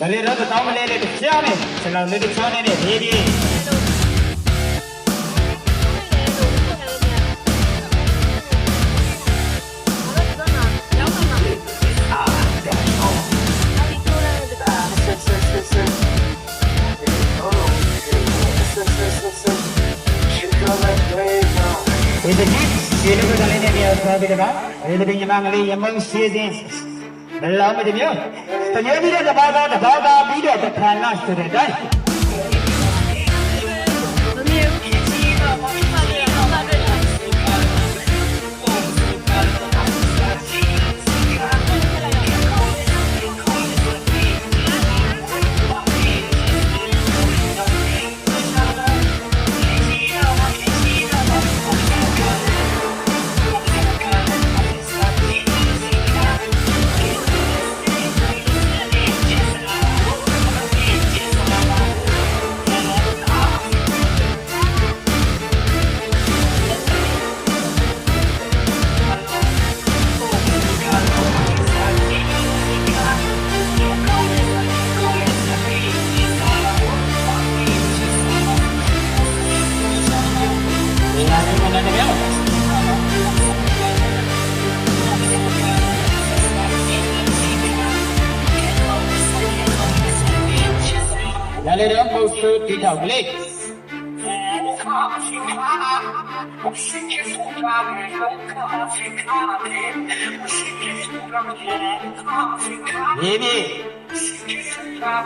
ဒါလေးတော့တောင်းမလဲလေးတစ်ချားမယ်ကျွန်တော်လေးတစ်ချားနဲ့နေပြေးဒီတကြီးဒီလိုကလည်းနေပြသွားပြီးတော့ဒီ တကြီးညီမငလေးရမုံရှိစဉ်ဘယ်လောက်မတမျိုးတကယ်ပြီးတော့တဘာသာတဘာသာပြီးတော့တခါနာဆိုတဲ့ ဆူတိတောက်ကလေးမြေမြေဟမ်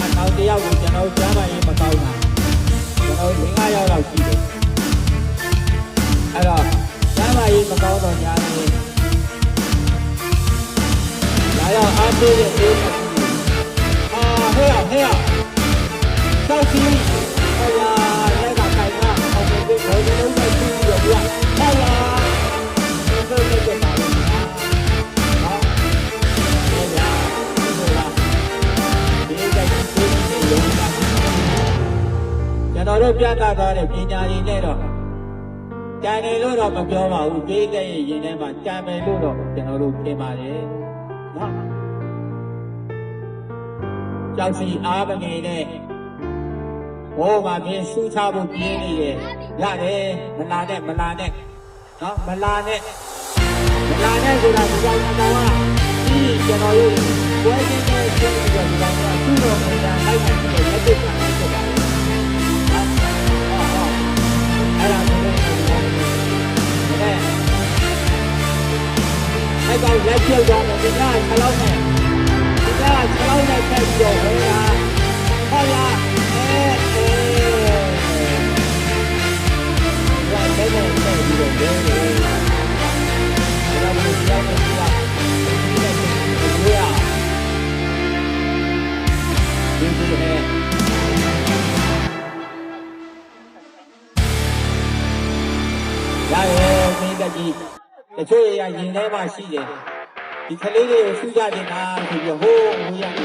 အကောင်တယောက်ကိုကျွန်တော်ကြားပါရင်မကောင်းတာကျွန် ရောက်အားပေးတဲ့အေးမကူအာဟဲ့ဟဲ့စောက်စီဟောလာလက်ကခိုင်ကအောင်ပေးဖို့ဘယ်လိုလုပ်လဲကြည့်ရပြဟောလာဒီလိုလုပ်ကြပါဦးဟာဟောလာဟောလာဒီကိစ္စကိုဒီလိုလုပ်တာကျွန်တော်တို့ပြ ကျွန်တော်တို့ပြင်ပါတယ်နော်ကြောက်စီအားမငယ်နဲ့ဘောမှာပြင်းဆူချဖို့ပြင်းနေတယ်ရတယ်မလာနဲ့မလာနဲ့နော်မလာနဲ့မလာနဲ့ဆိုတာဒီကောင်ကတော့ဒီကျွန်တော်တို့ဘွဲချင်းနဲ့ရှင်းပြီးတော့ဒီကောင်ကသူ့တော်နေတာလိုက်နေပြီးတော့လက်တွေ့ပြန်ဖြစ်ပါတယ်နော်အဲ့ဒါဆိုတော့ဒီကောင်အဲ့ကောင်လက်ပြုတ်သွားတယ်ဒီကခြေလောက်နဲ့ ဒီကခြေလောက်နဲ့ဆက်ပြီးတော့ဟေးလာဟောလာအဲအဲဒါလည်းလည်းဆက်ပြီးတော့ဟေးလေဒါလည်းကြောက်နေကြတာဒီကဒီရဒီဒီဟဲ့ရရဲ့မင်းကကြီး ဒီကလေးတွေကိုစူးကြတင်တာဆိုပြီးဟိုးဟိုရ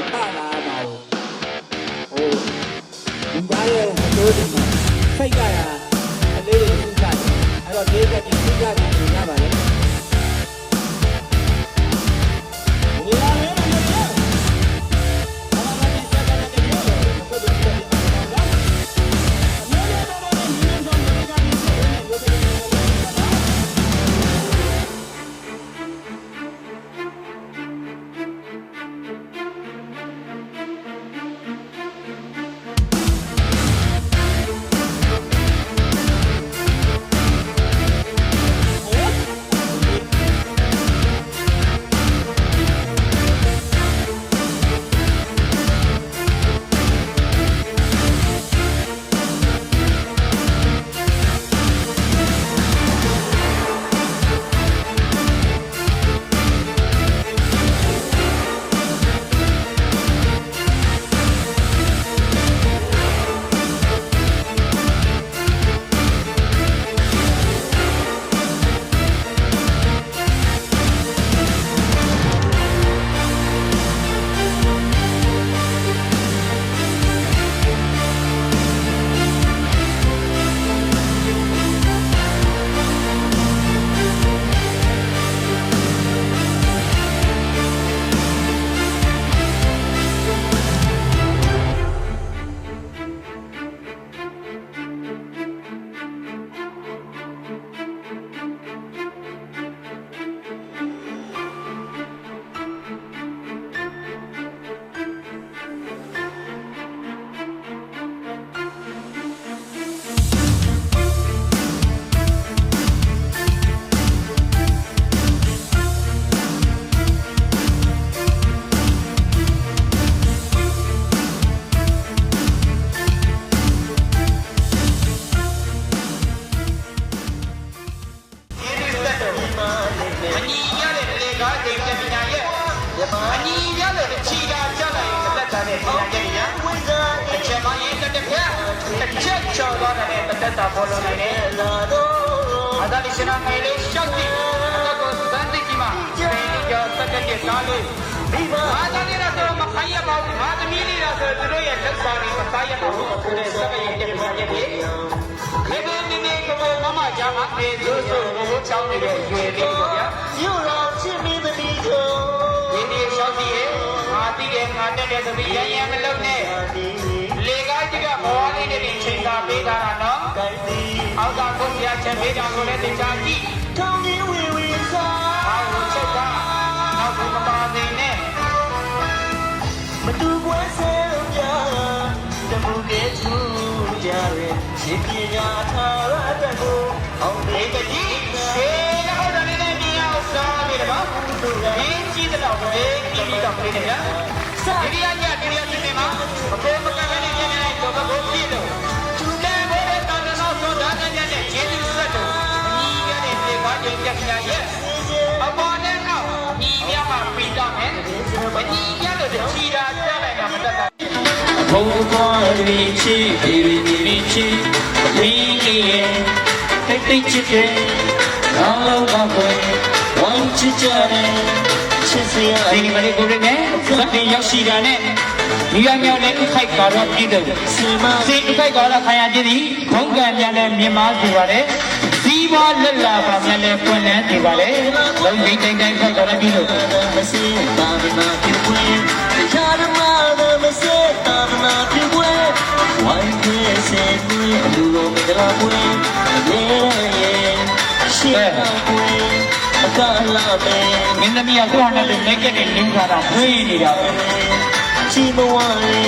တ်တာပေါ်လွန်နိုင်တယ်အသာလီရှင်နာငယ်လေးရှောက်ကြည့်အသက်ကိုစမ်းသိကြည့်မှာစိတ်ကြောစက်ကတဲ့သားလေးအာသာလေးတော့မခိုင်းရပါဘူးငါသမီးလေးတော့ဆိုသူတို့ရဲ့လက်ဆောင်တွေမဆိုင်ရပါဘူးအခုလည်းစက်ကရဲ့တက်ပြရဲ့ပြေဒီလိုနေနေကဘမမကြောင့်အေးဆိုဆိုဘိုးချောင်းနေတဲ့ရွယ်လေးပေါ့ဗျာဒီဒီရှောက်စီရဲ့ငါတိရဲ့ငါတက်တဲ့သမီးရရမလုံးနဲ့ လေကားကြီးကဘဝလေးတွေချိန်သာပေးတာနော်အောက်ကကိုဆရာချက်ပေးကြကိုလည်းတင်ချာကြည့်အောက်ကိုချက်ကနောက်ကမပါသေးနဲ့မတူပွဲဆဲပြတမှုကဲချူကြရဲရှင်ပညာထားရတဲ့ကိုအောင်ဒီလေးကကြီးရှေးတော့တယ်လည်းမြင်အောင်စားပြီတော့ဒီကြီးတော့ပဲပြီးပြီးတော့ပြေးတယ်ဗျာဒီရညဒီရစစ်နေမှာအဖေမက လည်းနေနေတော့ဘကိုပြည့်လို့သူလည်းဘယ်တော့တော့တော့ဒါကကြတဲ့ကျေးဇူးဆက်တော့အညီရတဲ့ပြေကားကျပြပြရဲ့အပေါ်နဲ့တော့ညီမြမှာပြီးတော့မယ်မညီမြလို့တချီတာကြားလိုက်တာမတတ်တာဘုံသွားရီချီဘီဘီဘီချီဘီကြီးရဲ့တိတ်တိတ်ချစ်တဲ့ကောင်းလုံးပါခွေဝမ်းချစ်ကြတဲ့ချစ်စရာဒီနေ့မလေးကိုရင်းနဲ့စတင်ရောက်ရှိတာနဲ့ ဒီရမြောက်နဲ့ဥခိုက်ကတော့ပြည်တယ်စီမစေဥခိုက်ကတော့ခံရခြင်းသည်ဘုံကံများနဲ့မြင်မာစေပါတယ်စီးပွားလက်လာပါများနဲ့ပွင့်လန်းစေပါလေလုံးကြီးတိုင်းတိုင်းခိုက်ကတော့ပြည်လို့မစေတာမနာပြပွင့်ချာရမမစေတာမနာပြပွင့်ဝိုင်းခဲစေကွေအလူတော်မင်္ဂလာပွင့်လေရဲ့ရှေ့ကွေအကလာမဲမင်းသမီးကကိုယ့်ဟာနဲ့လည်းကတဲ့လင်းထားတာဝေးနေတာပဲ ချီမဝရီ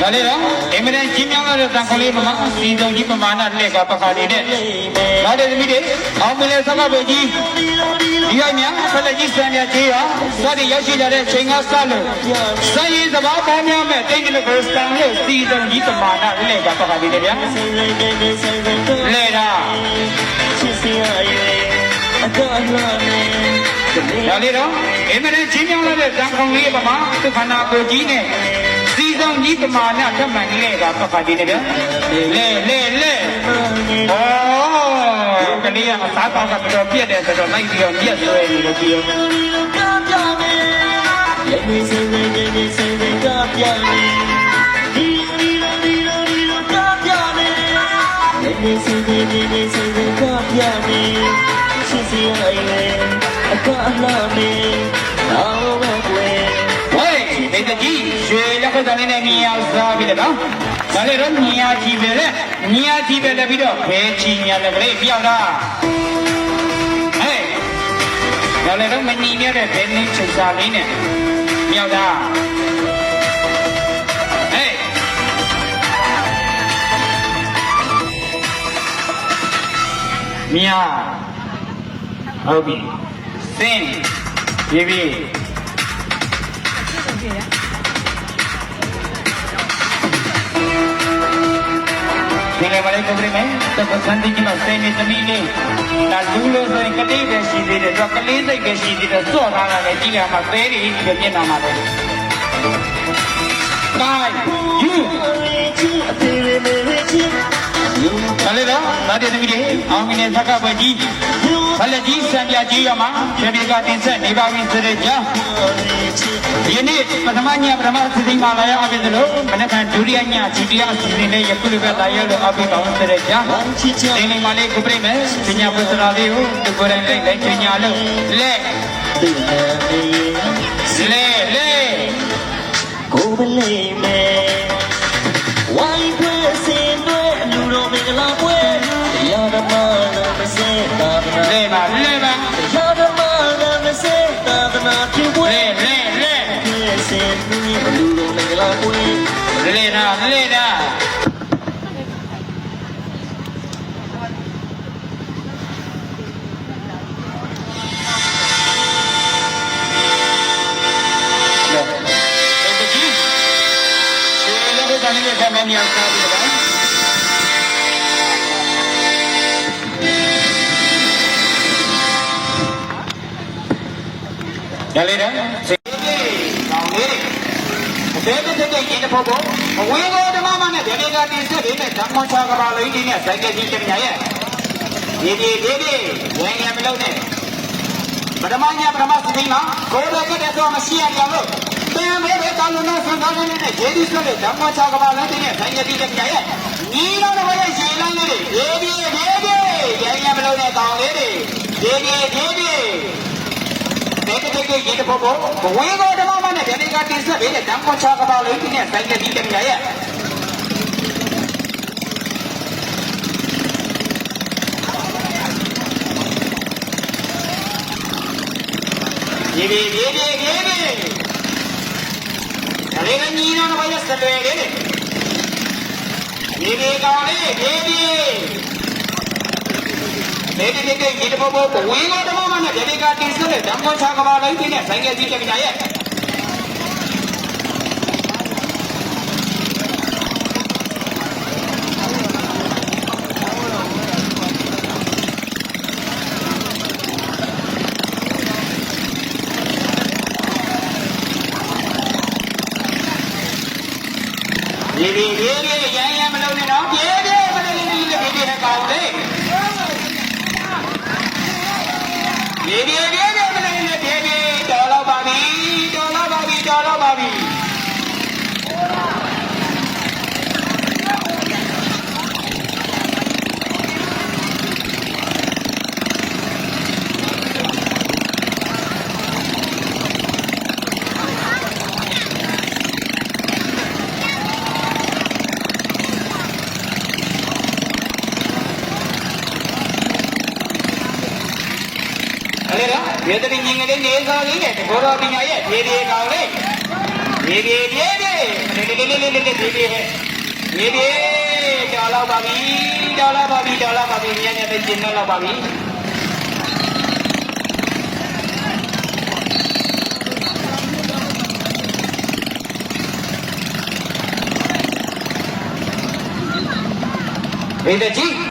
ဒါလေးတော့အင်မတန်ကြီးမြောင်းလာတဲ့တန်ခလေးမမအစီဆုံးကြီးပမာဏလက်ကပခါလေးနဲ့လေးမဲဒါတဲ့သမီးတွေအောင်မလဲဆက်ကပဲကြီးဒီလိုဒီလိုဒီအမြဖလက်ကြီးစံပြကြီးရောစသည်ရောက်ရှိလာတဲ့ချိန်ကစလို့စည်ရင်သဘာပေါင်းများမဲ့တိတ်ကလေးကိုစံလို့စီဆုံးကြီးပမာဏလက်ကပခါလေးနဲ့ဗျာစေလေးနေစေလေးကလဲတာချစ်စရာရဲ့အကလာမဲ ဒါလေးတော့အင်မတန်ကြီးမြောင်းလာတဲ့တန်ခေါင်လေးပမာသူခန္ဓာကိုယ်ကြီးနဲ့စီဆုံးကြီးပမာဏထပ်မှန်လက်ကပခါလေးနဲ့ဗျာလဲလဲလဲမေဩကလေးကအသားကောင်းကတော်တော်ပြည့်တယ်ဆိုတော့လိုက်ပြီးတော့ပြည့်ဆွဲနေလို့ကြည့်ရောဒီလိုကပြမဲလက်နေစေလေးနေစေလေးကပြမဲဒီဒီလိုဒီလိုဒီလိုကပြမဲလက်နေစေလေးနေစေလေးကပြမဲ ချစ်စရာရဲ့အကလာမဲအော်ကွယ်ဝေးဒီတကြီးရွှေလက်ဖက်သားလေးနဲ့မြင်အောင်စားပြီးတော့ဒါလေးတော့မြင်ရကြည့်ပဲလေမြင်ရကြည့်ပဲလည်းပြီးတော့ဘဲချီညာလည်းကလေးပြောင်းတာဟဲ့ဒါလေးတော့မညီမြတဲ့ဘဲနင်းချစာလေးနဲ့မြောက်တာဟဲ့မြာ ဟုတ်ပြီစင်းပြေးပြေးဒီလေမလေးကိုပြမယ်တော့စံတိကြီးမှာစိနေသမီးလေးဒါလူလို့ဆိုရင်ကလေးပဲရှိသေးတယ်တော့ကလေးစိတ်ပဲရှိသေးတယ်စော့ထားတာလည်းကြည့်ရမှာသေးတယ်ဒီလိုပြင်လာမှာပဲကိုင်းယူချစ်အသေး လေးမဲချစ်ယူဒါလေးတော့ဒါတဲ့သမီးလေးအောင်မင်းနဲ့သက်ကပွဲကြီးယူဖလက်ကြီးစံပြကြီးရမှာပြေပြေကတင်ဆက်နေပါပြီဆိုတဲ့ကြောင့်ချစ်ဒီနေ့ပထမညပထမသတိမှာလာရအပြင်လို့မနေ့ကဒုတိယညဒုတိယအစီအစဉ်နဲ့ယခုလိုပဲလာရလို့အပြင်ပါဝင်တဲ့ကြောင့်ဝမ်းချစ်ချဒီနေ့မှလေးကိုပြိမယ်ပညာပုစရာလေးကိုဒီကိုယ်တိုင်လိုက်လိုက်ပညာလို့လက်ဒီနေမေလက်လက်ကိုမလေးမဲဝို တာဗ ဒါလေးတော့စေးကောင်းလေးအသေးသေးသေးကြီးတစ်ဖက်ကိုအဝေးကိုဓမ္မမနဲ့ဒေဒီကတင်စစ်လေးနဲ့ဓမ္မချကဘာလိန်ဒီနဲ့ဆိုင်ကကြီးတမညာရဲ့ဒီဒီဒီဒီဝိုင်းရမလို့နဲ့ပထမညပထမစသိန်းမှာကိုယ်တော်ကတည်းကမရှိရကြလို့ပြန်မဲပဲတောင်းလို့ဆန်သားလေးနဲ့ဒေဒီဆိုတဲ့ဓမ္မချကဘာလိန်ဒီနဲ့ဆိုင်ကကြီးတမညာရဲ့ညီတော်တော်ရဲ့ရှင်လန်းလေးတွေဒီဒီဒီဒီဝိုင်းရမလို့နဲ့တောင်းလေးတွေဒီဒီဒီဒီဒေကတေကရေတဖို့ဘဝေကောဓမ္မမနဲ့ဒေဒီကတင်ဆက်ပြီးတဲ့ဓမ္မချကဘာလိန်ဒီနဲ့ဆိုင်ကကြီးတမညာရဲ့ဒီဒီဒီ ATK GTPOPO Kuwigo mana jadi katin sabi de dangko cha ka ba lo ikine sai de dikem ga ya Gini gini gini Kare ga ni no no bayas kalle gini Gini ga ne gini Lady Dikke GTPOPO Kuwigo de પણ ઘેરી કાઢી છે ડંગો શાક વાળો થઈ ને સંગે જીતે જાય ఏగాలియే గోరాబియాయే ఏరియే కావలే ఏరియే ఏరియే ఏరియే ఏరియే डाला बाबी डाला बाबी डाला बाबी मियाँ ने तो जिन्ना ला बाबी इधर जी